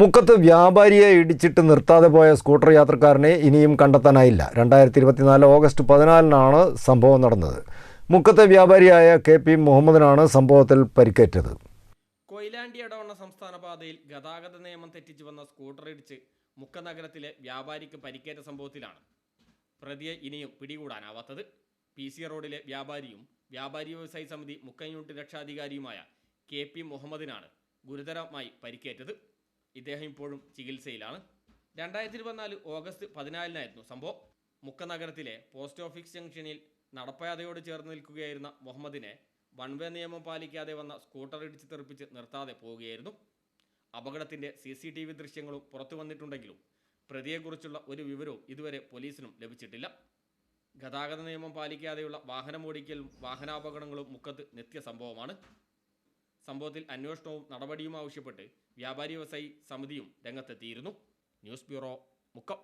മുക്കത്ത് വ്യാപാരിയെ ഇടിച്ചിട്ട് നിർത്താതെ പോയ സ്കൂട്ടർ യാത്രക്കാരനെ ഇനിയും കണ്ടെത്താനായില്ല. രണ്ടായിരത്തി ഇരുപത്തിനാല് ഓഗസ്റ്റ് പതിനാലിനാണ് സംഭവം നടന്നത്. മുക്കത്തെ വ്യാപാരിയായ കെ പി മുഹമ്മദിനാണ് സംഭവത്തിൽ പരിക്കേറ്റത്. കൊയിലാണ്ടി ഇടവണ്ണ സംസ്ഥാന പാതയിൽ ഗതാഗത നിയമം തെറ്റിച്ചു വന്ന സ്കൂട്ടർ ഇടിച്ച് മുക്ക നഗരത്തിലെ വ്യാപാരിക്ക് പരിക്കേറ്റ സംഭവത്തിലാണ് പ്രതിയെ ഇനിയും പിടികൂടാനാവാത്തത്. പി സി റോഡിലെ വ്യാപാരിയും വ്യാപാരി വ്യവസായി സമിതി മുക്ക യൂണിറ്റ് രക്ഷാധികാരിയുമായ കെ പി മുഹമ്മദിനാണ് ഗുരുതരമായി പരിക്കേറ്റത്. ഇദ്ദേഹം ഇപ്പോഴും ചികിത്സയിലാണ്. രണ്ടായിരത്തി ഇരുപത്തിനാല് ഓഗസ്റ്റ് പതിനാലിനായിരുന്നു സംഭവം. മുക്ക നഗരത്തിലെ പോസ്റ്റ് ഓഫീസ് ജംഗ്ഷനിൽ നടപ്പാതയോട് ചേർന്ന് നിൽക്കുകയായിരുന്ന മുഹമ്മദിനെ വൺ വേ നിയമം പാലിക്കാതെ വന്ന സ്കൂട്ടർ ഇടിച്ച് തെറിപ്പിച്ച് നിർത്താതെ പോവുകയായിരുന്നു. അപകടത്തിന്റെ സി സി ടി വി ദൃശ്യങ്ങളും പുറത്തു വന്നിട്ടുണ്ടെങ്കിലും പ്രതിയെക്കുറിച്ചുള്ള ഒരു വിവരവും ഇതുവരെ പോലീസിനും ലഭിച്ചിട്ടില്ല. ഗതാഗത നിയമം പാലിക്കാതെയുള്ള വാഹനമോടിക്കലും വാഹനാപകടങ്ങളും മുക്കത്ത് നിത്യസംഭവമാണ് സംഭവത്തിൽ അന്വേഷണവും നടപടിയും ആവശ്യപ്പെട്ട് വ്യാപാരി വ്യവസായി സമിതിയും രംഗത്തെത്തിയിരുന്നു. News bureau Mukkam.